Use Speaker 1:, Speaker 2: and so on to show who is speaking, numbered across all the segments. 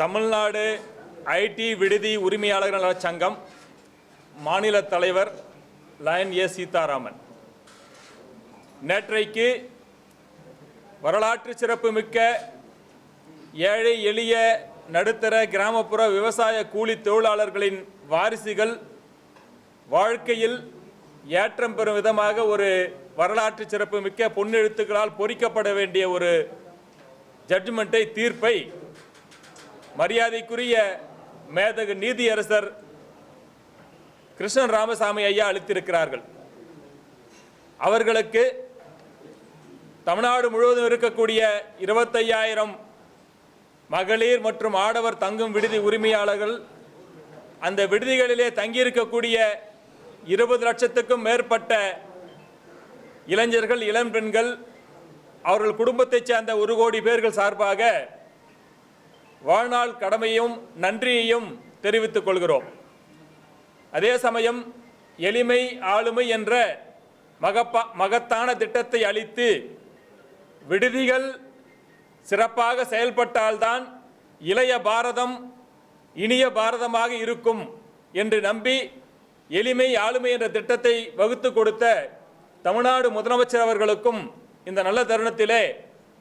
Speaker 1: Tamil Nadu ID விடுதி உரிமையாளர்கள் நலச் சங்கம் மாநில தலைவர் லயன் ஏ சீதாராமன். நேற்றைக்கு வரலாற்று சிறப்புமிக்க ஏழை எளிய நடுத்தர கிராமப்புற விவசாய கூலி தொழிலாளர்களின் வாரிசுகள் வாழ்க்கையில் ஏற்றம் பெறும் விதமாக ஒரு வரலாற்று சிறப்புமிக்க பொன்னெழுத்துக்களால் பொறிக்கப்பட வேண்டிய ஒரு ஜட்ஜ்மெண்ட்டை தீர்ப்பை மரியாதைக்குரிய மேதகு நீதியரசர் கிருஷ்ணன் ராமசாமி ஐயா அளித்திருக்கிறார்கள். அவர்களுக்கு தமிழ்நாடு முழுவதும் இருக்கக்கூடிய இருபத்தையாயிரம் மகளிர் மற்றும் ஆடவர் தங்கும் விடுதி உரிமையாளர்கள் அந்த விடுதிகளிலே தங்கியிருக்கக்கூடிய இருபது லட்சத்துக்கும் மேற்பட்ட இளைஞர்கள் இளம் பெண்கள் அவர்கள் குடும்பத்தைச் சேர்ந்த ஒரு கோடி பேர்கள் சார்பாக வாழ்நாள் கடமையும் நன்றியையும் தெரிவித்துக் கொள்கிறோம். அதே சமயம் எளிமை ஆளுமை என்ற மகப்பா மகத்தான திட்டத்தை அளித்து விடுதிகள் சிறப்பாக செயல்பட்டால்தான் இளைய பாரதம் இனிய பாரதமாக இருக்கும் என்று நம்பி எளிமை ஆளுமை என்ற திட்டத்தை வகுத்து கொடுத்த தமிழ்நாடு முதலமைச்சர் அவர்களுக்கும் இந்த நல்ல தருணத்திலே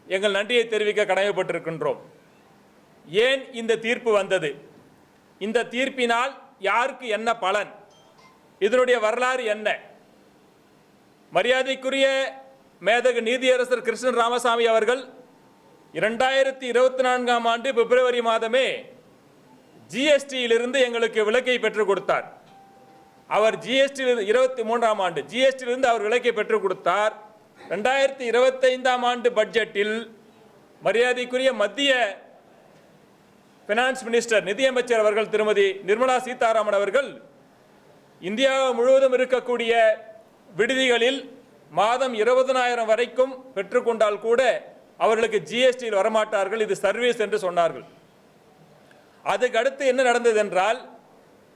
Speaker 1: எங்கள் நன்றியை தெரிவிக்க கடமைப்பட்டிருக்கின்றோம் ஏன் இந்த தீர்ப்பு வந்தது? இந்த தீர்ப்பினால் யாருக்கு என்ன பலன்? இதனுடைய வரலாறு என்ன? மரியாதைக்குரிய மேதகு நீதியரசர் கிருஷ்ணன் ராமசாமி அவர்கள் இரண்டாயிரத்தி இருபத்தி நான்காம் ஆண்டு பிப்ரவரி மாதமே ஜிஎஸ்டியிலிருந்து எங்களுக்கு விலக்கை பெற்றுக் கொடுத்தார். அவர் ஜிஎஸ்டியிலிருந்து இருபத்தி மூன்றாம் ஆண்டு ஜிஎஸ்டியிலிருந்து அவர் விலக்கை பெற்றுக் கொடுத்தார். ரெண்டாயிரத்தி இருபத்தைந்தாம் ஆண்டு பட்ஜெட்டில் மரியாதைக்குரிய மத்திய பினான்ஸ் மினிஸ்டர் நிதியமைச்சர் அவர்கள் திருமதி நிர்மலா சீதாராமன் அவர்கள் இந்தியா முழுவதும் இருக்கக்கூடிய விடுதிகளில் மாதம் இருபதனாயிரம் வரைக்கும் பெற்றுக்கொண்டால் கூட அவர்களுக்கு ஜிஎஸ்டியில் வரமாட்டார்கள். இது சர்வீஸ் என்று சொன்னார்கள். அதுக்கு அடுத்து என்ன நடந்தது என்றால்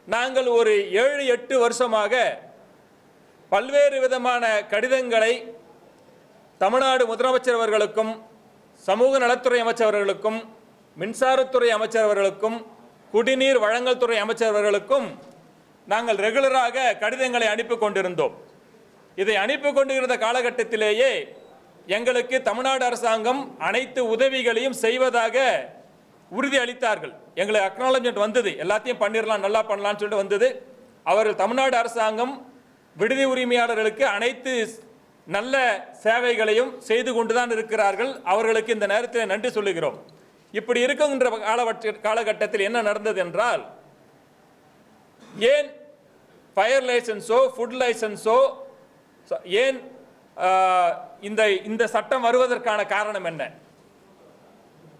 Speaker 1: நாங்கள் ஒரு ஏழு எட்டு வருஷமாக பல்வேறு விதமான கடிதங்களை தமிழ்நாடு முதலமைச்சர் அவர்களுக்கும் சமூக நலத்துறை அமைச்சர் அவர்களுக்கும் மின்சாரத்துறை அமைச்சர் அவர்களுக்கும் குடிநீர் வழங்கல் துறை அமைச்சர் அவர்களுக்கும் நாங்கள் ரெகுலராக கடிதங்களை அனுப்பி கொண்டிருந்தோம். இதை அனுப்பி கொண்டிருந்த காலகட்டத்திலேயே எங்களுக்கு தமிழ்நாடு அரசாங்கம் அனைத்து உதவிகளையும் செய்வதாக உறுதி அளித்தார்கள். எங்களை அக்னாலஜ்மெண்ட் வந்தது. எல்லாத்தையும் பண்ணிடலாம் நல்லா பண்ணலாம்னு சொல்லிட்டு வந்தது. அவர்கள் தமிழ்நாடு அரசாங்கம் விடுதி உரிமையாளர்களுக்கு அனைத்து நல்ல சேவைகளையும் செய்து கொண்டுதான் இருக்கிறார்கள். அவர்களுக்கு இந்த நேரத்தில் நன்றி சொல்லுகிறோம். இப்படி இருக்குங்கிற காலவற்ற காலகட்டத்தில் என்ன நடந்தது என்றால் ஏன் ஃபயர் லைசன்ஸோ ஃபுட் லைசன்ஸோ ஏன் இந்த இந்த சட்டம் வருவதற்கான காரணம் என்ன?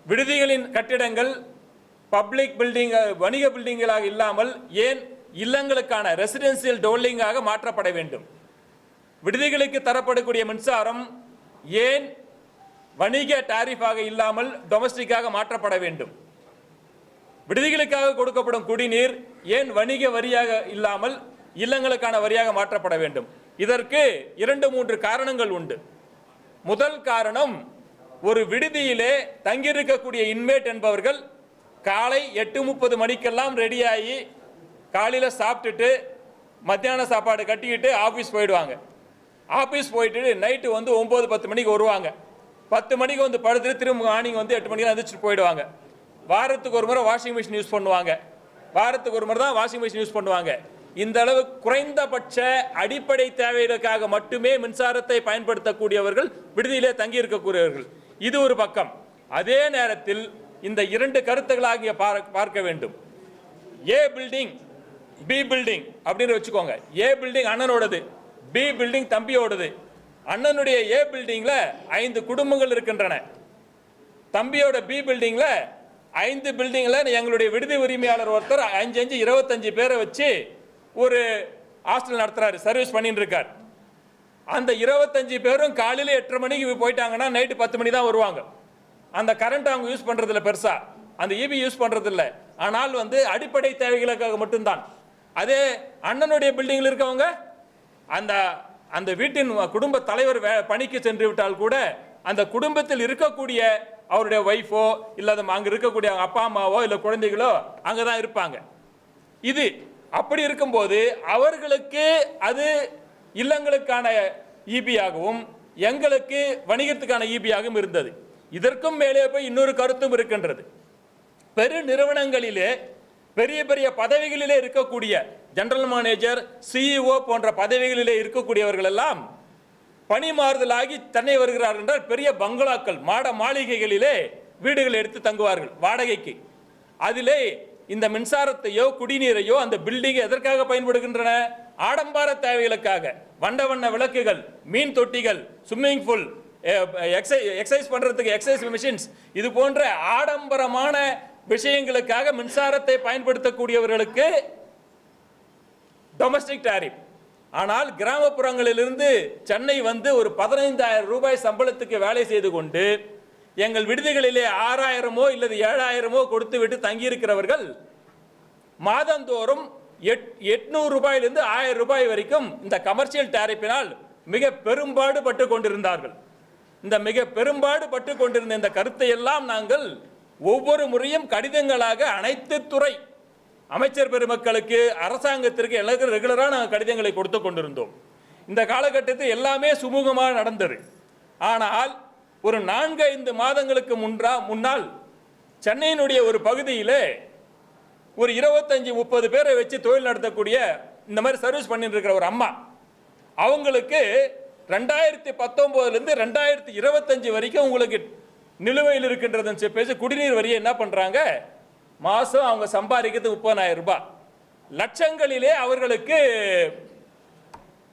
Speaker 1: விடுதிகளின் கட்டிடங்கள் பப்ளிக் பில்டிங் வணிக பில்டிங்களாக இல்லாமல் ஏன் இல்லங்களுக்கான ரெசிடென்சியல் டோல்லிங்காக மாற்றப்பட வேண்டும்? விடுதிகளுக்கு தரப்படக்கூடிய மின்சாரம் ஏன் வணிக டாரிஃபாக இல்லாமல் டொமஸ்டிக்காக மாற்றப்பட வேண்டும். விடுதிகளுக்காக கொடுக்கப்படும் குடிநீர் ஏன் வணிக வரியாக இல்லாமல் இல்லங்களுக்கான வரியாக மாற்றப்பட வேண்டும்? இதற்கு இரண்டு மூன்று காரணங்கள் உண்டு. முதல் காரணம் ஒரு விடுதியிலே தங்கியிருக்கக்கூடிய இன்மேட் என்பவர்கள் காலை எட்டு முப்பது மணிக்கெல்லாம் ரெடியாகி காலையில் சாப்பிட்டுட்டு மத்தியான சாப்பாடு கட்டிக்கிட்டு ஆஃபீஸ் போயிடுவாங்க. ஆஃபீஸ் போயிட்டு நைட்டு வந்து ஒம்பது பத்து மணிக்கு வருவாங்க. பத்து மணிக்கு வந்து படுத்துட்டு திரும்ப மார்னிங் வந்து எட்டு மணிக்கு எந்திரிச்சிட்டு போயிடுவாங்க. வாரத்துக்கு ஒரு முறை வாஷிங் மிஷின் யூஸ் பண்ணுவாங்க. வாரத்துக்கு ஒரு முறை தான் வாஷிங் மிஷின் யூஸ் பண்ணுவாங்க. இந்த அளவு குறைந்தபட்ச அடிப்படை தேவைகளுக்காக மட்டுமே மின்சாரத்தை பயன்படுத்தக்கூடியவர்கள் விடுதியிலே தங்கி இருக்கக்கூடியவர்கள். இது ஒரு பக்கம். அதே நேரத்தில் இந்த இரண்டு கருத்துக்களாகிய பார- பார்க்க வேண்டும். ஏ பில்டிங் பி பில்டிங் அப்படின்னு வச்சுக்கோங்க. ஏ பில்டிங் அண்ணனோடது பி பில்டிங் தம்பியோடது. அண்ணனுடைய ஏ பில்டிங்கில் ஐந்து குடும்பங்கள் இருக்கின்றன. தம்பியோட பி பில்டிங்கில் ஐந்து பில்டிங்கில் எங்களுடைய விடுதி உரிமையாளர் ஒருத்தர் அஞ்சு அஞ்சு இருபத்தஞ்சு பேரை வச்சு ஒரு ஹாஸ்டல் நடத்துறாரு சர்வீஸ் பண்ணிட்டு இருக்கார் அந்த இருபத்தஞ்சு பேரும் காலையில் எட்டரை மணிக்கு போயிட்டாங்கன்னா நைட்டு பத்து மணி தான் வருவாங்க. அந்த கரண்ட் அவங்க யூஸ் பண்ணுறதில்ல பெருசாக அந்த இபி யூஸ் பண்ணுறதில்ல ஆனால் வந்து அடிப்படை தேவைகளுக்காக மட்டும்தான். அதே அண்ணனுடைய பில்டிங்கில் இருக்கவங்க அந்த அந்த வீட்டின் குடும்ப தலைவர் வே- பணிக்கு சென்று விட்டால் கூட அந்த குடும்பத்தில் இருக்கக்கூடிய அவருடைய ஒய்ஃபோ இல்லாத அங்கே இருக்கக்கூடிய அப்பா அம்மாவோ இல்லை குழந்தைகளோ அங்கே தான் இருப்பாங்க. இது அப்படி இருக்கும்போது அவர்களுக்கு அது இல்லங்களுக்கான ஈபியாகவும் எங்களுக்கு வணிகத்துக்கான ஈபியாகவும் இருந்தது. இதற்கும் மேலே போய் இன்னொரு கருத்தும் இருக்கின்றது. பெரு நிறுவனங்களிலே பெரிய பெரிய பதவிகளிலே இருக்கக்கூடிய ஜெனரல் மேனேஜர் சிஇஓ போன்ற பதவிகளிலே இருக்கக்கூடியவர்கள் எல்லாம் பணி மாறுதலாகி சென்னை வருகிறார்கள் என்றால் பெரிய பங்களாக்கள் மாட மாளிகைகளிலே வீடுகள் எடுத்து தங்குவார்கள் வாடகைக்கு. அதிலே இந்த மின்சாரத்தையோ குடிநீரையோ அந்த பில்டிங் எதற்காக பயன்படுகின்றன? ஆடம்பார தேவைகளுக்காக. வண்ட வண்ண விளக்குகள் மீன் தொட்டிகள் ஸ்விம்மிங் பூல் எக்ஸசைஸ் பண்ணுறதுக்கு எக்ஸசைஸ் மிஷின்ஸ் இது போன்ற ஆடம்பரமான விஷயங்களுக்காக மின்சாரத்தை பயன்படுத்தக்கூடியவர்களுக்கு டொமஸ்டிக் டாரிஃப் ஆனால் கிராமப்புறங்களிலிருந்து சென்னை வந்து ஒரு பதினைந்தாயிரம் ரூபாய் சம்பளத்துக்கு வேலை செய்து கொண்டு எங்கள் விடுதிகளிலே ஆறாயிரமோ இல்லது ஏழாயிரமோ கொடுத்து விட்டு தங்கியிருக்கிறவர்கள் மாதந்தோறும் எட் எட்நூறு ரூபாயிலிருந்து ஆயிரம் ரூபாய் வரைக்கும் இந்த கமர்ஷியல் டாரிப்பினால் மிக பெரும்பாடு பட்டு கொண்டிருந்தார்கள். இந்த மிக பெரும்பாடு பட்டு கொண்டிருந்த இந்த கருத்தை எல்லாம் நாங்கள் ஒவ்வொரு முறையும் கடிதங்களாக அனைத்து துறை அமைச்சர் பெருமக்களுக்கு அரசாங்கத்திற்கு எல்லாருக்கும் ரெகுலராக நாங்கள் கடிதங்களை கொடுத்து கொண்டிருந்தோம். இந்த காலகட்டத்தில் எல்லாமே சுமூகமாக நடந்தது. ஆனால் ஒரு நான்கு ஐந்து மாதங்களுக்கு முன்றா முன்னால் சென்னையினுடைய ஒரு பகுதியிலே ஒரு இருபத்தஞ்சி முப்பது பேரை வச்சு தொழில் நடத்தக்கூடிய இந்த மாதிரி சர்வீஸ் பண்ணிட்டு இருக்கிற ஒரு அம்மா அவங்களுக்கு ரெண்டாயிரத்தி பத்தொம்போதுலேருந்து ரெண்டாயிரத்தி இருபத்தஞ்சி வரைக்கும் உங்களுக்கு நிலுவையில் இருக்கின்றதுன்னு சொல்லி பேசி குடிநீர் வரியை என்ன பண்ணுறாங்க மாதம் அவங்க சம்பாதிக்கிறது முப்பதாயிரம் ரூபாய். லட்சங்களிலே அவர்களுக்கு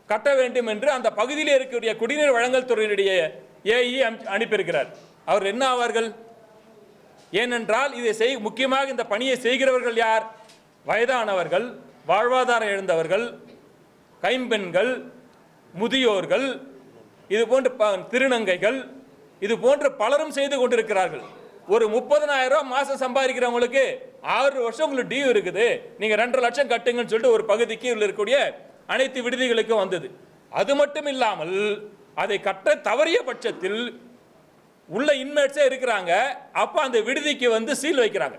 Speaker 1: கட்ட வேண்டும் என்று அந்த பகுதியில் இருக்கக்கூடிய குடிநீர் வழங்கல் துறையினுடைய ஏஇ அனுப்பியிருக்கிறார். அவர் என்ன ஆவார்கள்? ஏனென்றால் இதை செய் முக்கியமாக இந்த பணியை செய்கிறவர்கள் யார்? வயதானவர்கள் வாழ்வாதாரம் இழந்தவர்கள் கைம்பெண்கள் முதியோர்கள் இது போன்ற ப- திருநங்கைகள் இது போன்று பலரும் செய்து கொண்டிருக்கிறார்கள். ஒரு முப்பதனாயிரம் ரூபாய் மாசம் சம்பாதிக்கிறவங்களுக்கு ஆறு வருஷம் உங்களுக்கு டியூ இருக்குது. நீங்க ரெண்டரை லட்சம் கட்டுங்கன்னு சொல்லிட்டு ஒரு பகுதிக்கு உள்ள இருக்கக்கூடிய அனைத்து விடுதிகளுக்கும் வந்தது. அது மட்டும் இல்லாமல் அதை கட்ட தவறிய பட்சத்தில் உள்ள இன்மேட்ஸே இருக்கிறாங்க. அப்ப அந்த விடுதிக்கு வந்து சீல் வைக்கிறாங்க.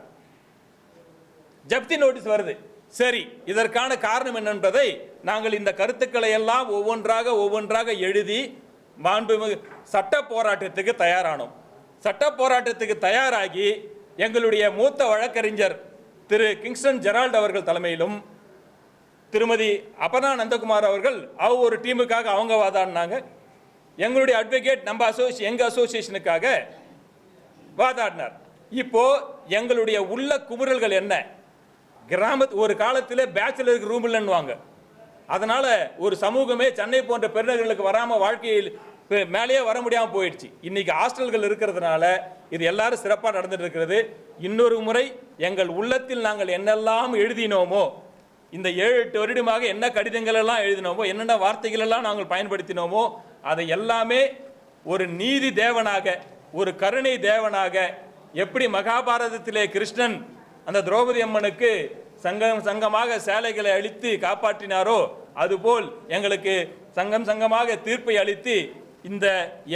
Speaker 1: ஜப்தி நோட்டீஸ் வருது. சரி இதற்கான காரணம் என்னென்பதை நாங்கள் இந்த கருத்துக்களை எல்லாம் ஒவ்வொன்றாக ஒவ்வொன்றாக எழுதி மாண்புமிகு சட்ட போராட்டத்துக்கு தயாரானோம். சட்ட போராட்டத்துக்கு தயாராகி எங்களுடைய மூத்த வழக்கறிஞர் திரு கிங்ஸ்டன் ஜெரால்ட் அவர்கள் தலைமையிலும் திருமதி அபனா நந்தகுமார் அவர்கள் அவ ஒரு டீமுக்காக அவங்க வாதாடினாங்க. எங்களுடைய அட்வொகேட் நம்ம அசோசி எங்கள் அசோசியேஷனுக்காக வாதாடினார். இப்போது எங்களுடைய உள்ள குமுறல்கள் என்ன? கிராமத்து ஒரு காலத்தில் பேச்சுலருக்கு ரூம் இல்லைன்னுவாங்க. அதனால் ஒரு சமூகமே சென்னை போன்ற பெருநகர்களுக்கு வராமல் வாழ்க்கையில் மேலேயே வர முடியாமல் போயிடுச்சு. இன்றைக்கி ஹாஸ்டல்கள் இருக்கிறதுனால இது எல்லாரும் சிறப்பாக நடந்துட்டு இருக்கிறது. இன்னொரு முறை எங்கள் உள்ளத்தில் நாங்கள் என்னெல்லாம் எழுதினோமோ இந்த ஏழு எட்டு வருடமாக என்ன கடிதங்கள் எல்லாம் எழுதினோமோ என்னென்ன வார்த்தைகள் எல்லாம் நாங்கள் பயன்படுத்தினோமோ அதை எல்லாமே ஒரு நீதி தேவனாக ஒரு கருணை தேவனாக எப்படி மகாபாரதத்திலே கிருஷ்ணன் அந்த திரௌபதி அம்மனுக்கு சங்கம் சங்கமாக சேலைகளை அழித்து காப்பாற்றினாரோ அதுபோல் எங்களுக்கு சங்கம் சங்கமாக தீர்ப்பை அளித்து இந்த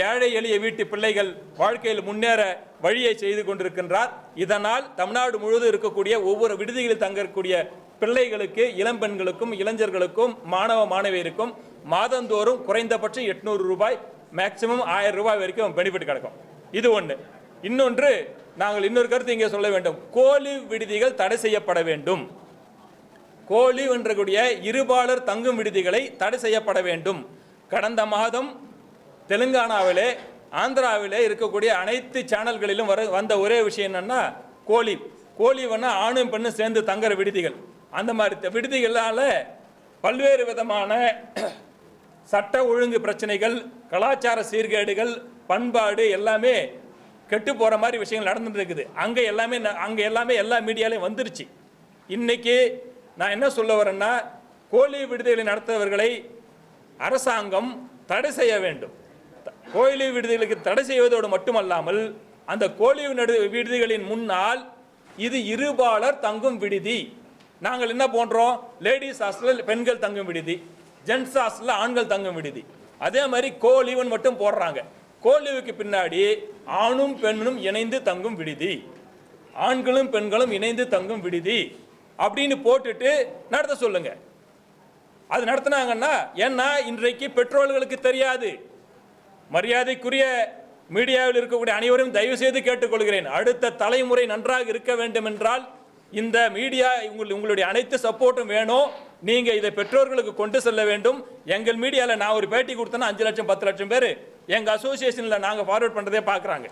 Speaker 1: ஏழை எளிய வீட்டு பிள்ளைகள் வாழ்க்கையில் முன்னேற வழியை செய்து கொண்டிருக்கின்றார். இதனால் தமிழ்நாடு முழுவதும் இருக்கக்கூடிய ஒவ்வொரு விடுதிகளில் தங்கக்கூடிய பிள்ளைகளுக்கு இளம்பெண்களுக்கும் இளைஞர்களுக்கும் மாணவ மாணவியருக்கும் மாதந்தோறும் குறைந்தபட்சம் எட்நூறு ரூபாய் மேக்சிமம் ஆயிரம் ரூபாய் வரைக்கும் பெனிஃபிட் கிடைக்கும். இது ஒன்று இன்னொன்று நாங்கள் இன்னொரு கருத்து இங்கே சொல்ல வேண்டும். கோழி விடுதிகள் தடை செய்யப்பட வேண்டும். கோழி என்றக்கூடிய இருபாலர் தங்கும் விடுதிகளை தடை செய்யப்பட வேண்டும். கடந்த மாதம் தெலுங்கானாவிலே ஆந்திராவிலே இருக்கக்கூடிய அனைத்து சேனல்களிலும் வர வந்த ஒரே விஷயம் என்னன்னா கோழி. வேணா ஆணும் பெண்ணும் சேர்ந்து தங்குற விடுதிகள். அந்த மாதிரி த- பல்வேறு விதமான சட்ட ஒழுங்கு பிரச்சனைகள் கலாச்சார சீர்கேடுகள் பண்பாடு எல்லாமே கெட்டு போகிற மாதிரி விஷயங்கள் நடந்துட்டு இருக்குது. எல்லாமே ந- எல்லாமே எல்லா மீடியாலையும் வந்துருச்சு. இன்றைக்கி நான் என்ன சொல்ல வரேன்னா கோழி விடுதிகளை நடத்துபவர்களை அரசாங்கம் தடை செய்ய வேண்டும். கோழி விடுதிகளுக்கு தடை செய்வதோடு மட்டுமல்லாமல் அந்த கோழி நடு விடுதிகளின் முன்னால் இது இருபாலர் தங்கும் விடுதி. நாங்கள் என்ன போன்றோம்? லேடிஸ் ஹாஸ்டலில் பெண்கள் தங்கும் விடுதி. ஜென்ட்ஸ் ஹாஸ்டலில் ஆண்கள் தங்கும் விடுதி. அதே மாதிரி கோ லீவன் மட்டும் போடுறாங்க. கோ லீவுக்கு பின்னாடி ஆணும் பெண்ணும் இணைந்து தங்கும் விடுதி. ஆண்களும் பெண்களும் இணைந்து தங்கும் விடுதி அப்படின்னு போட்டுட்டு நடத்த சொல்லுங்க. அது நடத்தினாங்கன்னா ஏன்னா இன்றைக்கு பெற்றோர்களுக்கு தெரியாது. மரியாதைக்குரிய மீடியாவில் இருக்கக்கூடிய அனைவரும் தயவு செய்து கேட்டுக்கொள்கிறேன். அடுத்த தலைமுறை நன்றாக இருக்க வேண்டும் என்றால் இந்த மீடியா உங்கள் உங்களுடைய அனைத்து சப்போர்ட்டும் வேணும். நீங்கள் இதை பெற்றோர்களுக்கு கொண்டு செல்ல வேண்டும். எங்கள் மீடியாவில் நான் ஒரு பேட்டி கொடுத்தேன்னா அஞ்சு லட்சம் பத்து லட்சம் பேர் எங்கள் அசோசியேஷனில் நாங்கள் ஃபார்வர்ட் பண்ணுறதே பார்க்குறாங்க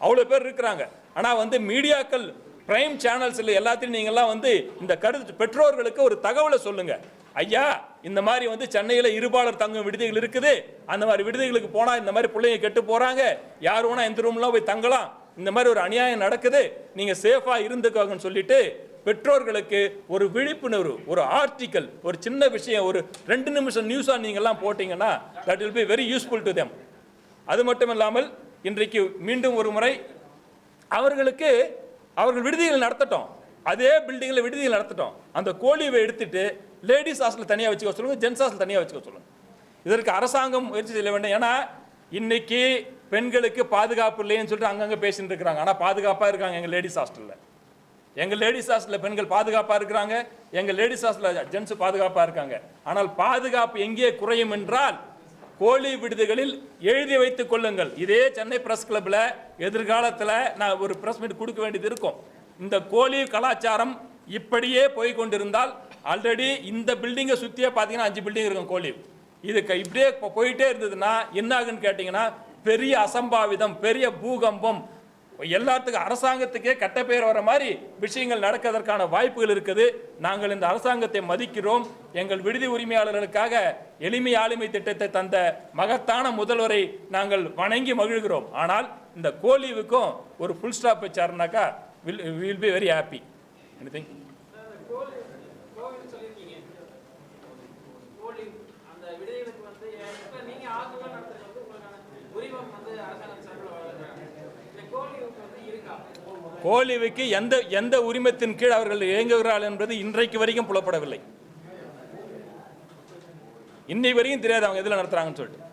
Speaker 1: அவ்வளோ பேர் இருக்கிறாங்க. ஆனால் வந்து மீடியாக்கள் பிரைம் சேனல்ஸில் எல்லாத்தையும் நீங்கள்லாம் வந்து இந்த கருத்து பெற்றோர்களுக்கு ஒரு தகவலை சொல்லுங்கள் ஐயா இந்த மாதிரி வந்து சென்னையில் இருபாலர் தங்கும் விடுதிகள் இருக்குது. அந்த மாதிரி விடுதிகளுக்கு போனால் இந்த மாதிரி பிள்ளைங்க கெட்டு போகிறாங்க யார் வேணால் எந்த ரூம்லாம் போய் தங்கலாம். இந்த மாதிரி ஒரு அநியாயம் நடக்குது. நீங்கள் சேஃபாக இருந்துக்கோங்கன்னு சொல்லிட்டு பெற்றோர்களுக்கு ஒரு விழிப்புணர்வு ஒரு ஆர்டிக்கல் ஒரு சின்ன விஷயம் ஒரு ரெண்டு நிமிஷம் நியூஸாக நீங்கள்லாம் போட்டிங்கன்னா that will be very useful to them அது மட்டும் இல்லாமல் இன்றைக்கு மீண்டும் ஒரு முறை அவர்களுக்கு அவர்கள் விடுதிகள் நடத்தட்டும். அதே பில்டிங்கில் விடுதிகள் நடத்தட்டும். அந்த கோழிவை எடுத்துட்டு லேடிஸ் ஹாஸ்டல் தனியாக வச்சுக்க சொல்லுங்கள் ஜென்ஸ் ஹாஸ்டல் தனியாக வச்சுக்க சொல்லுங்கள் இதற்கு அரசாங்கம் முயற்சி செய்ய வேண்டும். ஏன்னா இன்னைக்கு பெண்களுக்கு பாதுகாப்பு இல்லைன்னு சொல்லிட்டு அங்கங்கே பேசிட்டு இருக்கிறாங்க. ஆனால் பாதுகாப்பாக இருக்காங்க எங்கள் லேடிஸ் ஹாஸ்டலில் எங்கள் லேடிஸ் ஹாஸ்டலில் பெண்கள் பாதுகாப்பாக இருக்கிறாங்க. எங்கள் லேடிஸ் ஹாஸ்டலில் ஜென்ஸ் பாதுகாப்பாக இருக்காங்க. ஆனால் பாதுகாப்பு எங்கே குறையும் என்றால் கோழி விடுதிகளில் எழுதி வைத்துக் கொள்ளுங்கள். இதே சென்னை பிரஸ் கிளப்பில் எதிர்காலத்தில் நான் ஒரு பிரஸ் மீட் கொடுக்க வேண்டியது இருக்கும். இந்த கோழி கலாச்சாரம் இப்படியே போய் கொண்டிருந்தால் ஆல்ரெடி இந்த பில்டிங்கை சுற்றியே பார்த்தீங்கன்னா அஞ்சு பில்டிங் இருக்கும் கோழி இது இப்படியே இப்போ போயிட்டே இருந்ததுன்னா என்ன ஆகுன்னு கேட்டிங்கன்னா பெரிய அசம்பாவிதம் பெரிய பூகம்பம் எல்லாத்துக்கும் அரசாங்கத்துக்கே கெட்ட பேர் வர மாதிரி விஷயங்கள் நடக்கிறதற்கான வாய்ப்புகள் இருக்குது. நாங்கள் இந்த அரசாங்கத்தை மதிக்கிறோம். எங்கள் விடுதி உரிமையாளர்களுக்காக எளிமை ஆளுமை திட்டத்தை தந்த மகத்தான முதல்வரை நாங்கள் வணங்கி மகிழ்கிறோம். ஆனால் இந்த கோலிவுக்கும் ஒரு full stop வச்சாருனாக்கா will will be very happy
Speaker 2: anything சொல்லியிருக்கீங்க கோழி அந்த விடுதிகளுக்கு வந்து இப்ப நீங்க ஆர்வம் நடத்துறது வந்து உங்களுக்கான உரிமம் வந்து அரசாங்கம் சார்பில் வழங்குறாங்க இந்த கோழிவுக்கு வந்து இருக்கா
Speaker 1: கோலிவுக்கு எந்த எந்த உரிமத்தின் கீழ் அவர்கள் இயங்குகிறார்கள் என்பது இன்றைக்கு வரைக்கும் புலப்படவில்லை. இன்னை வரைக்கும் தெரியாது அவங்க எதில் நடத்துறாங்கன்னு சொல்லிட்டு.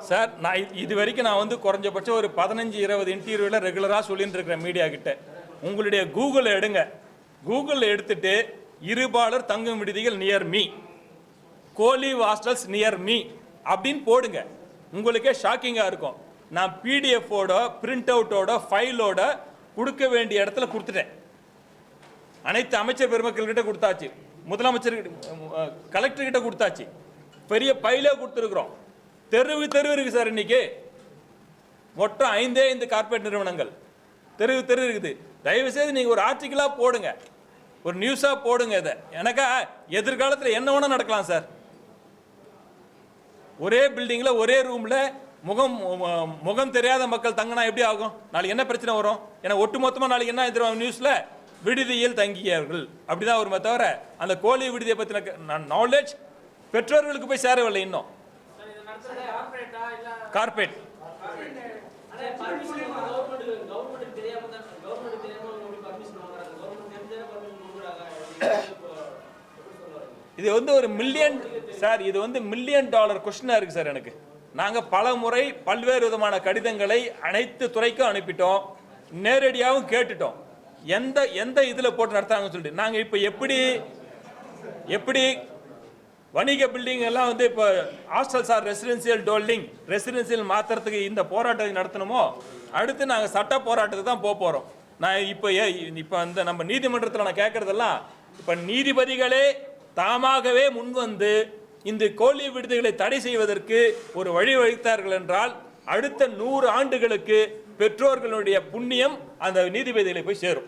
Speaker 1: சார் நான் இது- இது வரைக்கும் நான் வந்து குறைஞ்சபட்சம் ஒரு பதினஞ்சு இருபது இன்டர்வியூவில் ரெகுலராக சொல்லிட்டு இருக்கிறேன் மீடியா கிட்ட. உங்களுடைய கூகுளை எடுங்க. கூகுளில் எடுத்துட்டு இருபாலர் தங்கும் விடுதிகள் near me Colive hostels near me அப்படின்னு போடுங்க. உங்களுக்கே ஷாக்கிங்காக இருக்கும். நான் பிடிஎஃபோட பிரிண்ட் அவுட்டோட ஃபைலோட கொடுக்க வேண்டிய இடத்துல கொடுத்துட்டேன். அனைத்து அமைச்சர் பெருமக்கள் கிட்ட கொடுத்தாச்சு. முதலமைச்சர் கலெக்டர்கிட்ட கொடுத்தாச்சு. பெரிய பையிலே கொடுத்துருக்குறோம். தெருவு தெருவு இருக்குது சார் இன்னைக்கு. மொத்தம் ஐந்தே ஐந்து கார்பரேட் நிறுவனங்கள். தெருவு தெரு இருக்குது. தயவு செய்து நீங்கள் ஒரு ஆர்டிக்கலாக போடுங்க. ஒரு நியூஸாக போடுங்க இதை. எனக்கா எதிர்காலத்தில் என்ன வேணால் நடக்கலாம் சார் ஒரே பில்டிங்கில் ஒரே ரூமில் முகம் முகம் தெரியாத மக்கள் தங்கினா எப்படி ஆகும்? நாளைக்கு என்ன பிரச்சனை வரும்? ஏன்னா ஒட்டுமொத்தமாக நாளைக்கு என்ன தெரியும் நியூஸில் விடுதியில் தங்கியவர்கள். அப்படிதான் வருமே தவிர அந்த கோழி விடுதியை பற்றின நாலேஜ் பெற்றோர்களுக்கு போய் சேரவில்லை இன்னும். கார்பரேட்
Speaker 2: அதே பர்மிஷன் கவர்மெண்ட் கவர்மெண்ட் தெரியாம தான் கவர்மெண்ட் தெரியாம எப்படி பர்மிஷன் வாங்குறாங்க கவர்மெண்ட் தெரிஞ்சே பர்மிஷன் கொடுக்குறாங்க எப்படி சொல்லுவாங்க
Speaker 1: இது வந்து ஒரு மில்லியன் சார் இது வந்து மில்லியன் டாலர் கொஸ்டினாக இருக்குது சார் எனக்கு. நாங்கள் பல முறை பல்வேறு விதமான கடிதங்களை அனைத்து துறைக்கும் அனுப்பிட்டோம். நேரடியாகவும் கேட்டுட்டோம். எந்த எந்த இதில் போட்டு நடத்தாங்கன்னு சொல்லிட்டு. நாங்கள் இப்போ எப்படி எப்படி வணிக பில்டிங் எல்லாம் வந்து இப்போ hostels are residential building residential மாற்றுறதுக்கு இந்த போராட்டத்தை நடத்தணுமோ? அடுத்து நாங்கள் சட்ட போராட்டத்துக்கு தான் போக போகிறோம் நான் இப்போ இப்போ அந்த நம்ம நீதிமன்றத்தில் நான் கேட்குறதெல்லாம் இப்போ நீதிபதிகளே தாமாகவே முன்வந்து இந்த கோழி விடுதிகளை தடை செய்வதற்கு ஒரு வழிவகுத்தார்கள் என்றால் அடுத்த நூறு ஆண்டுகளுக்கு பெற்றோர்களுடைய புண்ணியம் அந்த நீதிபதிகளை போய் சேரும்.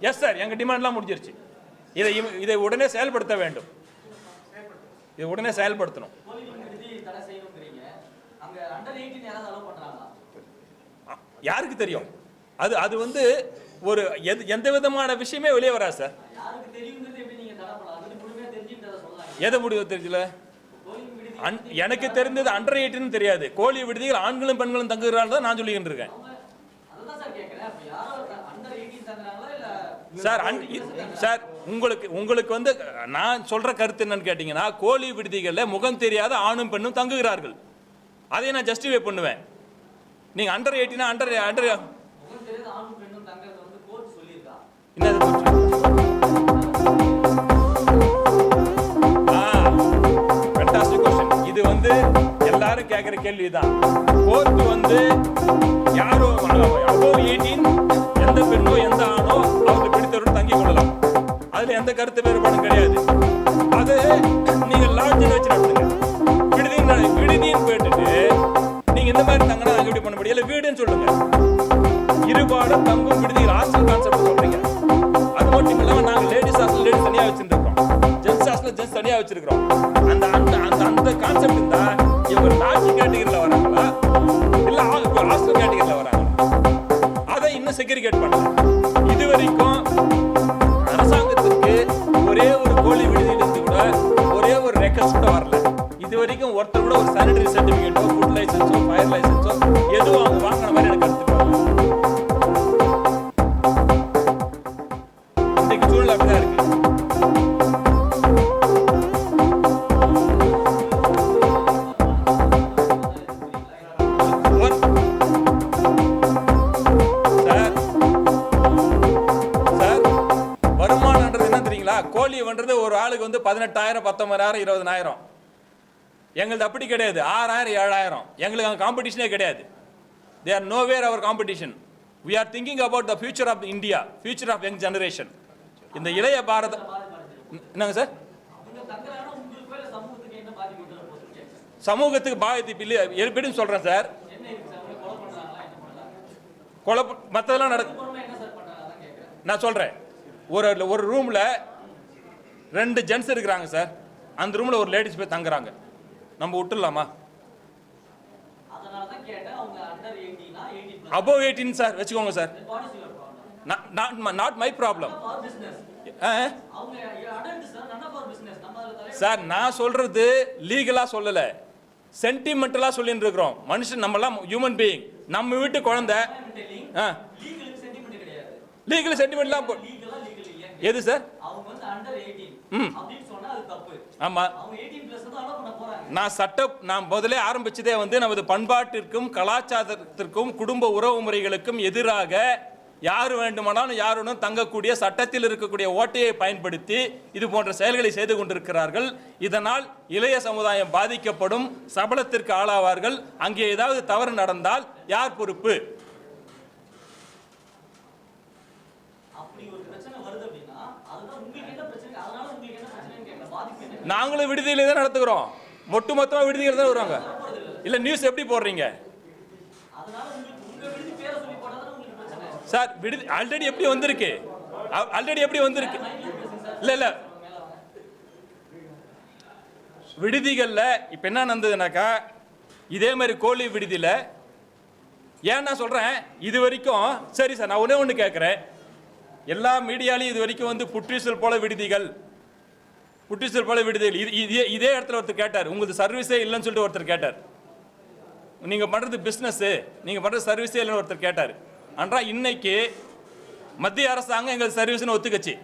Speaker 1: எஸ் சார் எங்கள் டிமாண்ட்லாம் முடிஞ்சிருச்சு. இதை இவ- இதை உடனே செயல்படுத்த வேண்டும். இதை உடனே செயல்படுத்தணும். யாருக்கு தெரியும்? அது அது வந்து ஒரு எது எந்த விதமான விஷயமே வெளியே வராது சார். எதை முடிவு தெரியல எனக்கு தெரிந்தது அண்டர் எயிட்டுன்னு தெரியாது. கோழி விடுதிகள் ஆண்களும் பெண்களும் தங்குகிறார்கள் தான் நான் சொல்லிக்கிட்டு இருக்கேன்.
Speaker 3: சார்
Speaker 1: சார் உங்களுக்கு உங்களுக்கு வந்து நான் சொல்ற கருத்து என்னன்னு கேட்டீங்கன்னா கோழி விடுதிகளில் முகம் தெரியாத ஆணும் பெண்ணும் தங்குகிறார்கள். அதை நான் ஜஸ்டிஃபை பண்ணுவேன். நீங்க அண்டர் எயிட்டினா அண்டர் அண்டர்
Speaker 3: முகம் தெரியாத ஆணும் பெண்ணும் தங்கறது வந்து கோர்ட் சொல்லியிருக்கா
Speaker 1: என்னது இது? வந்து எல்லாரும் கேட்குற கேள்வி தான் வந்து யாரோ அபோவ் எயிட்டீன் எந்த பெண்ணோ எந்த ஆணோ அவங்க பிடித்தவர்கள் தங்கிக் கொள்ளலாம். அதுல எந்த கருத்து வேறுபாடும் கிடையாது. அது நீங்க லாட்ஜில் வச்சு நடத்துங்க. விடுதின்னு விடுதின்னு போயிட்டு நீங்க இந்த மாதிரி தங்கினா நாங்க இப்படி பண்ண முடியல வீடுன்னு சொல்லுங்க. இருபாடம் தங்கும் விடுதி ஜென்ஸ் ஹாஸ்டல் தனியா வச்சிருக்கிறோம். அந்த அந்த அந்த அந்த கான்செப்ட் தான் இவர் லாட்ஜ் கேட்டகரியில வர. கோழி பண்ணுறது ஒரு ஆளுக்கு வந்து பதினெட்டாயிரம் பத்தொன்பதாயிரம் இருபதனாயிரம். எங்களுது அப்படி கிடையாது. ஆறாயிரம் ஏழாயிரம். எங்களுக்கு அங்கே காம்படிஷனே கிடையாது. They are nowhere our competition we are thinking about the future of India future of young generation இந்த இளைய பாரத என்னங்க சார்?
Speaker 3: சமூகத்துக்கு பாதிப்பு
Speaker 1: இல்லை எப்படின்னு சொல்கிறேன் சார்.
Speaker 3: கொலை
Speaker 1: மற்றதெல்லாம் நடக்கும் நான் சொல்கிறேன் ஒரு ஒரு ரூமில் ரெண்டு ஜென்ஸ் இருக்கிறாங்க சார் அந்த ரூமில் ஒரு லேடிஸ் போய் தங்குறாங்க. நம்ம விட்டுடலாமா? அபோவ் எயிட்டீன் சார் வச்சுக்கோங்க sir not my problem
Speaker 3: sir நன்
Speaker 1: சொல்றது லீகலாக சொல்லலை. சென்டிமெண்டலாக சொல்லிட்டு இருக்கிறோம். மனுஷன் நம்மலாம் ஹியூமன் பீயிங் நம்ம வீட்டு குழந்தை. லீகல் சென்டிமெண்ட்லாம் போ
Speaker 3: லீகலா லீகல் இல்லையா
Speaker 1: எது சார்? நான் சட்ட நான் முதலே ஆரம்பிச்சதே வந்து நமது பண்பாட்டிற்கும் கலாச்சாரத்திற்கும் குடும்ப உறவு முறைகளுக்கும் எதிராக யார் வேண்டுமானாலும் யாருடன் தங்கக்கூடிய சட்டத்தில் இருக்கக்கூடிய ஓட்டையை பயன்படுத்தி இது போன்ற செயல்களை செய்து கொண்டிருக்கிறார்கள். இதனால் இளைய சமுதாயம் பாதிக்கப்படும் சபலத்திற்கு ஆளாவார்கள். அங்கே ஏதாவது தவறு நடந்தால் யார் பொறுப்பு
Speaker 3: அப்படி ஒரு பிரச்சனை வருது அப்படின்னா அதுதான் உங்களுக்கு என்ன பிரச்சனை அதனால உங்களுக்கு என்ன பிரச்சனைன்னு கேட்கல பாதிப்பு என்ன
Speaker 1: நாங்களும் விடுதியில் தான் நடத்துகிறோம். ஒட்டு மொத்தமாக விடுதிகள் தான் வருவாங்க. இல்லை நியூஸ் எப்படி போடுறீங்க? சார் விடுதி ஆல்ரெடி எப்படி வந்திருக்கு? ஆல்ரெடி எப்படி வந்திருக்கு? இல்லை இல்லை. விடுதிகளில் இப்போ என்ன நடந்ததுனாக்கா இதே மாதிரி கோழி விடுதியில் ஏன் நான் சொல்கிறேன் இது வரைக்கும் சரி சார் நான் ஒன்றே ஒன்று கேட்குறேன் எல்லா மீடியாலையும் இது வரைக்கும் வந்து புற்றீசல் போல விடுதிகள் புற்றீசல் போல விடுதல் இது இதே இதே இடத்துல ஒருத்தர் கேட்டார் உங்களுக்கு சர்வீஸே இல்லைன்னு சொல்லிட்டு ஒருத்தர் கேட்டார். நீங்கள் பண்ணுறது பிஸ்னஸ்ஸு நீங்கள் பண்ணுறது சர்வீஸே இல்லைன்னு ஒருத்தர் கேட்டார். ஆனால் இன்னைக்கு மத்திய அரசாங்கம் எங்களுக்கு சர்வீஸ்னு ஒத்துக்கச்சு.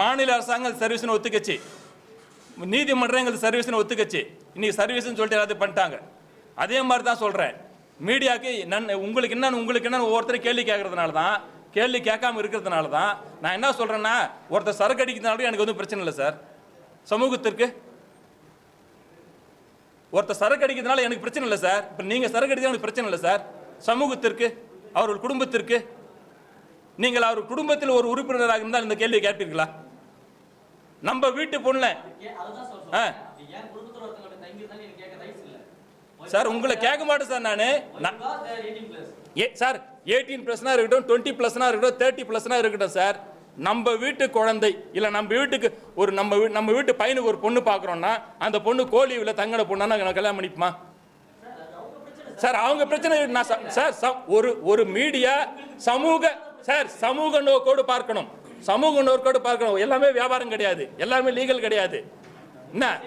Speaker 1: மாநில அரசாங்கம் சர்வீஸ்னு ஒத்துக்கச்சு. நீதிமன்றம் எங்களுக்கு சர்வீஸ்னு ஒத்துக்கச்சு. இன்னைக்கு சர்வீஸ்னு சொல்லிட்டு எல்லாத்தையும் பண்ணிட்டாங்க. அதே மாதிரி தான் சொல்கிறேன் மீடியாவுக்கு நன் உங்களுக்கு என்னன்னு உங்களுக்கு என்ன ஒவ்வொருத்தரும் கேள்வி கேட்கறதுனால தான் கேள்வி கேட்காம இருக்கிறதுனால தான் நான் என்ன சொல்கிறேன்னா ஒருத்தர் சரக்கு அடிக்கிறதுனால எனக்கு வந்து பிரச்சனை இல்லை சார். சமூகத்திற்கு? ஒருத்தர் சரக்கு அடிக்கிறதுனால எனக்கு பிரச்சனை இல்லை சார். இப்போ நீங்கள் சரக்கு அடிக்கிறது எனக்கு பிரச்சனை இல்லை சார். சமூகத்திற்கு அவர்கள் குடும்பத்திற்கு நீங்கள் அவர் குடும்பத்தில் ஒரு உறுப்பினராக இருந்தால் இந்த கேள்வியை கேட்பீர்களா? நம்ம வீட்டு பொண்ணு ஆ. சார் உங்களை கேட்க மாட்டேன் சார் நான். ஏ சார் எயிட்டீன் ப்ளஸ்னா இருக்கட்டும் டுவெண்ட்டி ப்ளஸ்னா இருக்கட்டும் தேர்ட்டி ப்ளஸ்னா இருக்கட்டும் சார். நம்ம வீட்டு குழந்தை இல்லை நம்ம வீட்டுக்கு ஒரு நம்ம வீ நம்ம வீட்டு பையனுக்கு ஒரு பொண்ணு பார்க்குறோன்னா அந்த பொண்ணு கோழியில் தங்கட பொண்ணா நான் கல்யாணம் பண்ணிப்போமா? சார் அவங்க பிரச்சனை நான் சார் ச- ஒரு ஒரு மீடியா சமூக சார் சமூக நோக்கோடு பார்க்கணும். சமூக நோக்கோடு பார்க்கணும். எல்லாமே வியாபாரம் கிடையாது. எல்லாமே லீகல் கிடையாது. என்ன?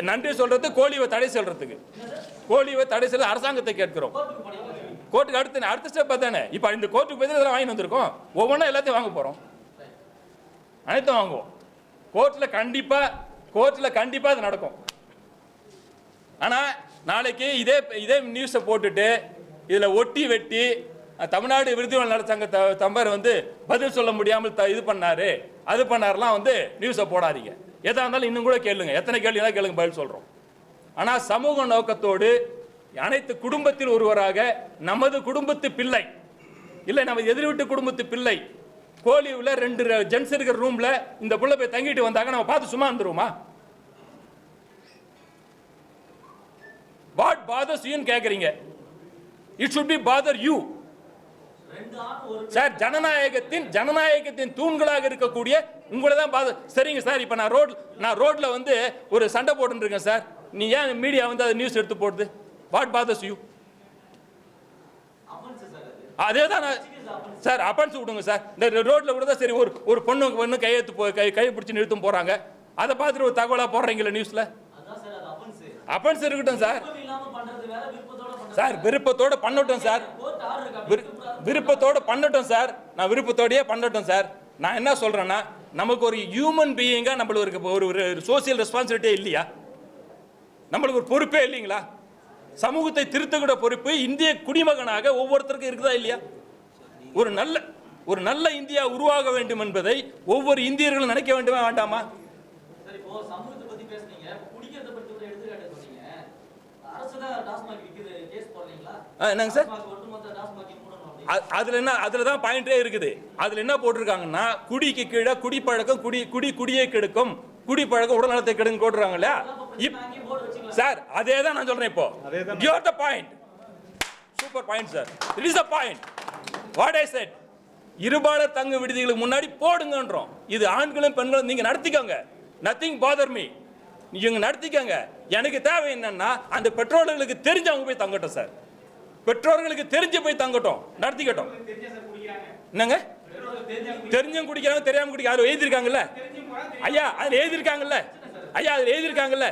Speaker 1: நன்றி சொல்றது கோழிவை தடை சொல்றதுக்கு கோழிவை தடை செய்ய அரசாங்கத்தை கேட்கிறோம்.
Speaker 3: கோர்ட்டுக்கு
Speaker 1: அடுத்து அடுத்த ஸ்டெப் தானே இப்போ இந்த கோர்ட்டுக்கு போய் இதெல்லாம் வாங்கி வந்திருக்கோம். ஒவ்வொன்றா எல்லாத்தையும் வாங்க போகிறோம் அனைத்தும் வாங்குவோம். கோர்ட்டில் கண்டிப்பாக கோர்ட்டில் கண்டிப்பாக அது நடக்கும். ஆனால் நாளைக்கு இதே இதே நியூஸை போட்டுட்டு இதில் ஒட்டி வெட்டி தமிழ்நாடு விருதுகள் நலச்சங்க த தம்பர் வந்து பதில் சொல்ல முடியாமல் த இது பண்ணார். அது பண்ணாருலாம் வந்து நியூஸை போடாதீங்க. எதாக இருந்தாலும் இன்னும் கூட கேளுங்க. எத்தனை கேள்வினா கேளுங்க பதில் சொல்கிறோம் ஆனால் சமூக நோக்கத்தோடு அனைத்து குடும்பத்தில் ஒருவராக நமது குடும்பத்து பிள்ளை. இல்லை நம்ம எதிர்விட்டு குடும்பத்து பிள்ளை. கோலிவில் ரெண்டு ஜென்ஸ் இருக்கிற ரூமில் இந்த பிள்ளை போய் தங்கிட்டு வந்தாங்க நம்ம பார்த்து சும்மா வந்துருவோமா வாட் பாதர்ஸ் யூன்னு கேட்குறீங்க it should be father you sir ஜனநாயகத்தின் ஜனநாயகத்தின் தூண்களாக இருக்கக்கூடிய உங்களை தான் பாத சரிங்க சார் இப்போ நான் ரோட் நான் ரோட்டில் வந்து ஒரு சண்டை போட்டுருக்கேன் சார் நீ ஏன் மீடியா வந்து அதை நியூஸ் எடுத்து போடுது? வாட் பாதர்ஸ் யூ
Speaker 3: அது
Speaker 1: தான் சார் அப்பன்ஸ் விடுங்க சார். இந்த ரோட்ல கூட தான் சரி ஒரு ஒரு பொண்ணு பொண்ணு கையெழுத்து போ கை கையை பிடிச்சி நிறுத்தும் போறாங்க. அதை பார்த்துட்டு ஒரு தகவலாக போடுறீங்களா நியூஸ்ல அப்பன்ஸ் இருக்கட்டும் சார். சார் விருப்பத்தோட பண்ணட்டும் சார். விருப்பத்தோட பண்ணட்டும் சார். நான் விருப்பத்தோடயே பண்ணட்டும் சார். நான் என்ன சொல்றேன்னா நமக்கு ஒரு ஹியூமன் பீயிங்கா நம்மளுக்கு ஒரு ஒரு சோசியல் ரெஸ்பான்சிபிலிட்டியே இல்லையா? நம்மளுக்கு ஒரு பொறுப்பே இல்லைங்களா? சமூகத்தை திருத்தக்கூட பொறுப்பு இந்திய குடிமகனாக ஒவ்வொருத்தருக்கும் இருக்குதா இல்லையா? ஒரு நல்ல ஒரு நல்ல இந்தியா உருவாக வேண்டும் என்பதை ஒவ்வொரு இந்தியர்களும் நினைக்க வேண்டுமா வேண்டாமா? என்னங்க சார்? அதுல என்ன அதுல தான் பாயிண்டே இருக்குது. அதுல என்ன போட்டிருக்காங்கன்னா குடிக்கு கீழே குடிப்பழக்கம் குடி குடி குடியை கெடுக்கும் குடிப்பழக்கம் உடல்நலத்தை கெடுக்கும் போட்டுருக்காங்க சார் அதே தான் நான் சொல்றேன் இப்போ. You the point super point sir it is the point what I said இருபாலர் தங்க விடுதிகளுக்கு முன்னாடி போடுங்கன்றோம். இது ஆண்களும் பெண்களும் நீங்க நடத்திக்கோங்க. நத்திங் பாதர் மீ நீங்க நடத்திக்கோங்க. எனக்கு தேவை என்னன்னா அந்த பெற்றோர்களுக்கு தெரிஞ்சு அவங்க போய் தங்கட்டும் சார் பெற்றோர்களுக்கு தெரிஞ்சு போய் தங்கட்டும். நடத்திக்கட்டும். என்னங்க? தெரிஞ்சும் குடிக்கிறாங்க தெரியாம குடிக்க யாரும் எழுதியிருக்காங்கல்ல? ஐயா அதுல எழுதியிருக்காங்கல்ல? ஐயா அதுல எழுதியிருக்காங்கல்ல?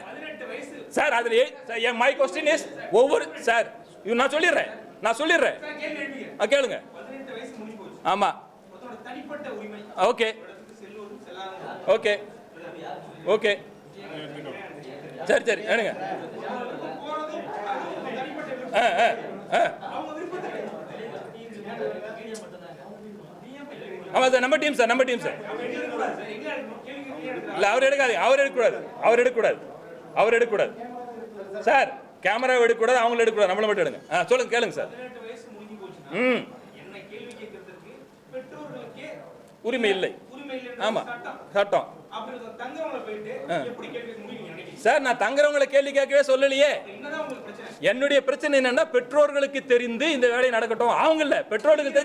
Speaker 1: சார் அதுல என் மை கொஸ்டின் இஸ் ஒவ்வொரு சார் நான் சொல்லிடுறேன். நான் சொல்லிடுறேன். ஆ, கேளுங்க.
Speaker 4: பதினெட்டு வயசு முடிஞ்சு போச்சு.
Speaker 1: ஆமா.
Speaker 4: ஒருத்தனோட தனிப்பட்ட உரிமை.
Speaker 1: ஓகே. ஓகே. ஓகே. சரி சரி.
Speaker 4: விருப்பம்.
Speaker 1: ஆ ஆ ஆமாம் சார் நம்ம டீம் சார் நம்ம டீம் சார் இல்லை அவர் எடுக்காது அவர் எடுக்கக்கூடாது. அவர் எடுக்கக்கூடாது. அவர் எடுக்கக்கூடாது. சார் கேமரா எடுக்கக்கூடாது அவங்களும் எடுக்கக்கூடாது. நம்மள மட்டும் எடுங்க. ஆ சொல்லுங்க கேளுங்க சார். ம். உரிமை இல்லை.
Speaker 4: உரிமை இல்லை
Speaker 1: ஆமா.
Speaker 4: சட்டம்.
Speaker 1: சார் நான் தங்குறவங்களை கேள்வி கேட்கவே சொல்லலையே. என்னுடைய பிரச்சனை என்னன்னா பெற்றோர்களுக்கு தெரிந்து இந்த வேலை நடக்கட்டும். அவங்க இல்ல பெற்றோர்களுக்கு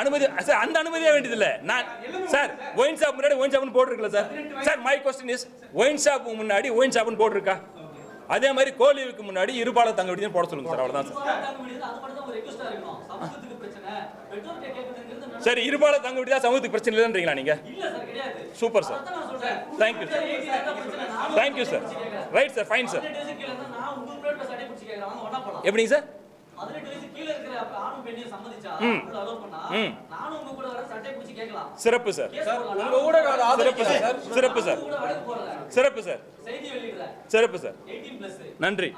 Speaker 4: அனுமதி
Speaker 1: சார் அந்த அனுமதியே வேண்டியதில்லை. நான் சார் ஒயின் ஷாப் முன்னாடி ஒயின் ஷாப்னு போட்டிருக்கல sir. Sir my question is wine shop முன்னாடி ஒயின் ஷாப்னு போட்டிருக்கா? அதே மாதிரி கோலிவுக்கு முன்னாடி இருபால தங்க விடுதின்னு போட சொல்லுங்க சார் அவ்வளவுதான் சார். சரி இருபால தங்க விடுதா சமூகத்துக்கு பிரச்சனை இல்லைன்றீங்களா நீங்க? Super sir. Thank you sir thank you sir right sir fine sir எப்படிங்க சார்? சிறப்பு சார். சிறப்பு சார். சிறப்பு சார். சிறப்பு சார். சிறப்பு சார்.
Speaker 3: 18 பிளஸ்
Speaker 1: நன்றி.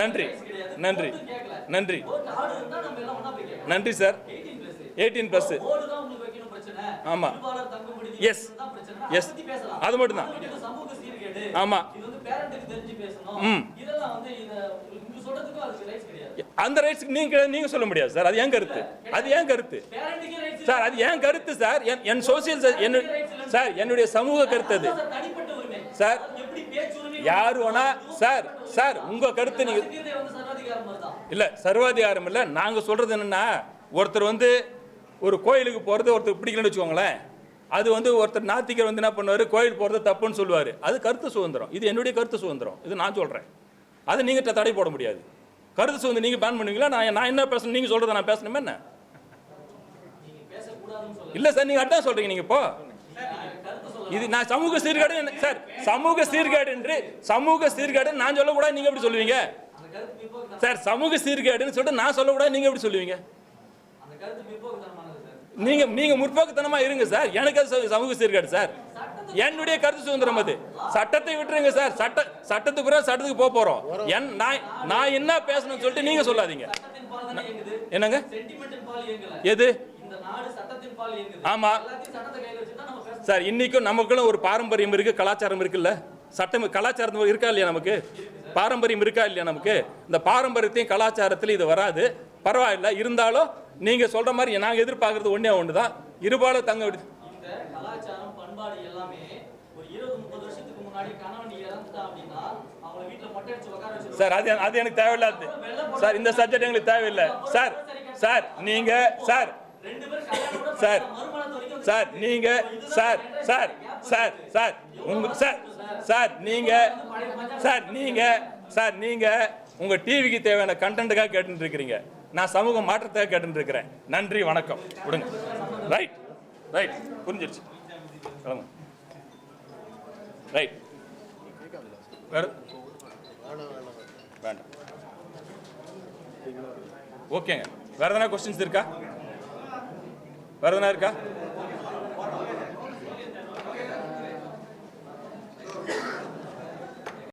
Speaker 1: நன்றி. நன்றி. நன்றி. நன்றி sir.
Speaker 3: 18 plus
Speaker 1: eighteen plus
Speaker 3: board தான் உங்களுக்கு வைக்கணும் பிரச்சனை.
Speaker 1: ஆமா.
Speaker 3: இருபாலர் தங்கும் விடுதி
Speaker 1: Yes.
Speaker 3: தான் பிரச்சனை.
Speaker 1: Yes.
Speaker 3: அதை
Speaker 1: மட்டும்தான்.
Speaker 3: அதை விட்டு சமூக சீர்கேடு.
Speaker 1: ஆமா.
Speaker 3: இது வந்து பேரண்ட்டுக்கு தெரிஞ்சு பேசணும்.
Speaker 1: ம். அந்த ரைட்ஸ் நீங்க நீங்க சொல்ல முடியாது சார். அது ஏன் கருத்து. அது ஏன் கருத்து. சார் அது ஏன் கருத்து சார். என் என் சோசியல் என்ன சார் என்னுடைய சமூக கருத்து அது. சார், யார் வேணா சார் சார் உங்க கருத்து நீங்க இல்ல சர்வாதிகாரம் இல்ல. நாங்க சொல்றது என்னன்னா ஒருத்தர் வந்து ஒரு கோயிலுக்கு போறது ஒருத்தர் பிடிக்கலன்னு வச்சுக்கோங்களேன். அது வந்து ஒருத்தர் நாத்திகர் வந்து என்ன பண்ணுவாரு? கோயில் போறது தப்புன்னு சொல்லுவாரு. அது கருத்து சுதந்திரம். இது என்னுடைய கருத்து சுதந்திரம். இது நான் சொல்றேன். அதை நீங்கள் தடை போட முடியாது. கருத்து சுதந்திரம் நீங்கள் பேன் பண்ணுவீங்களா? நான் நான் என்ன பேசணும்? நீங்கள் சொல்கிறத நான் பேசணுமே என்ன? இல்லை சார் நீங்கள் அதான் சொல்கிறீங்க நீங்கள் இப்போ இது நான் சமூக சீர்கேடு என்ன- சார் சமூக சீர்கேடு என்று சமூக சீர்கேடு நான் சொல்லக்கூடாது நீங்கள் எப்படி சொல்லுவீங்க? சார் சமூக சீர்கேடுன்னு சொல்லிட்டு நான் சொல்லக்கூடாது நீங்கள் எப்படி சொல்லுவீங்க? நீங்கள் நீங்கள் முற்போக்குத்தனமாக இருங்க சார். எனக்கு அது சமூக சீர்கேடு சார். என்னுடைய கருத்து சுதந்திரம் அது. சட்டத்தை விட்டுருங்க சார். சட்ட சட்டத்துக்கு பிறகு சட்டத்துக்கு போக போறோம். என் நான் நான் என்ன பேசணும்னு சொல்லிட்டு நீங்க சொல்லாதீங்க.
Speaker 3: தானே
Speaker 1: என்னங்க? எது? ஆமா.
Speaker 3: தான்
Speaker 1: சார் இன்னைக்கும் நமக்குள்ள ஒரு பாரம்பரியம் இருக்கு கலாச்சாரம் இருக்குல்ல? சட்டம் கலாச்சாரம் இருக்கா இல்லையா நமக்கு? பாரம்பரியம் இருக்கா இல்லையா நமக்கு? இந்த பாரம்பரியத்தையும் கலாச்சாரத்தில் இது வராது. பரவாயில்ல. இருந்தாலும் நீங்க சொல்ற மாதிரி நாங்க எதிர்பார்க்கறது ஒண்ணே ஒண்ணுதான். இருபாலும் தங்க விடு
Speaker 3: இந்த கலாச்சாரம் பண்பாடு எல்லாமே ஒரு இருபது முப்பது வருஷத்துக்கு முன்னாடி கணவன் இறந்துட்டா அப்படின்னா அவங்கள வீட்டுல மொட்டை அடிச்சு உட்கார வச்சு
Speaker 1: சார் அது அது எனக்கு தேவையில்லாது. சார் இந்த சப்ஜெக்ட் எங்களுக்கு தேவையில்லை. சார் சார் நீங்க சார். சார் சார் நீங்க சார் சார் சார் சார் உங்க சார் சார் நீங்க சார் நீங்க சார் நீங்க உங்க டிவிக்கு தேவையான கண்டென்ட்டுக்காக கேட்டுட்டு இருக்கிறீங்க நான் சமூக மாற்றத்துக்காக கேட்டுட்டு இருக்கிறேன் நன்றி வணக்கம். விடுங்க. ரைட் ரைட் புரிஞ்சிருச்சு. கிளம்பு. ரைட் வேறு? வேண்டாம். ஓகேங்க வேறு எதனா கொஸ்டின்ஸ் இருக்கா? வேறு எதனா இருக்கா?